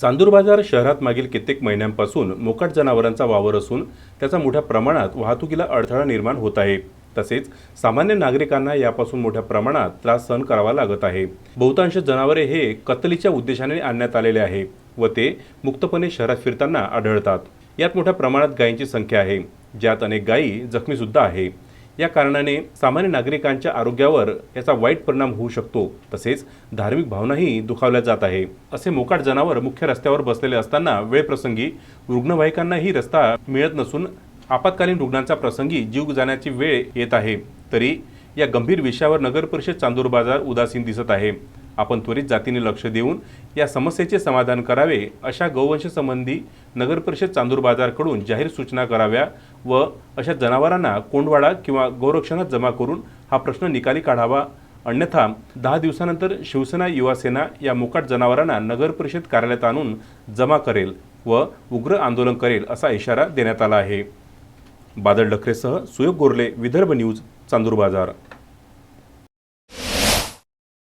चांदूर बाजार शहरात मागील कित्येक महिन्यांपासून मोकाट जनावरांचा वावर असून त्याचा मोठ्या प्रमाणात वाहतुकीला अडथळा निर्माण होत आहे. तसेच सामान्य नागरिकांना यापासून मोठ्या प्रमाणात त्रास सहन करावा लागत आहे. बहुतांश जनावरे हे कत्तलीच्या उद्देशाने आणण्यात आलेले आहे व ते मुक्तपणे शहरात फिरताना आढळतात. यात मोठ्या प्रमाणात गायींची संख्या आहे. ज्यात अनेक गायी जखमीसुद्धा आहे. या कारणाने सामान्य नागरिकांच्या आरोग्यावर याचा वाईट परिणाम होऊ शकतो. तसेच धार्मिक भावनाही दुखावल्या जात आहे. असे मोकाट जनावर मुख्य रस्त्यावर बसलेले असताना वेळप्रसंगी रुग्णवाहिकांनाही रस्ता मिळत नसून आपत्कालीन रुग्णांचा प्रसंगी जीव जाण्याची वेळ येत आहे. तरी या गंभीर विषयावर नगर परिषद चांदूर बाजार उदासीन दिसत आहे. आपण त्वरित जातीने लक्ष देऊन या समस्येचे समाधान करावे अशा गौवंश संबंधी नगर परिषद चांदूर बाजारकडून जाहीर सूचना कराव्या व अशा जनावरांना कोंडवाडा किंवा गौरक्षणात जमा करून हा प्रश्न निकाली काढावा. अन्यथा दहा दिवसानंतर शिवसेना युवासेना या मोकाट जनावरांना नगर परिषद कार्यालयात आणून जमा करेल व उग्र आंदोलन करेल असा इशारा देण्यात आला आहे. बादल डखरेसह सुयोग गोरले विदर्भ न्यूज चांदूर बाजार.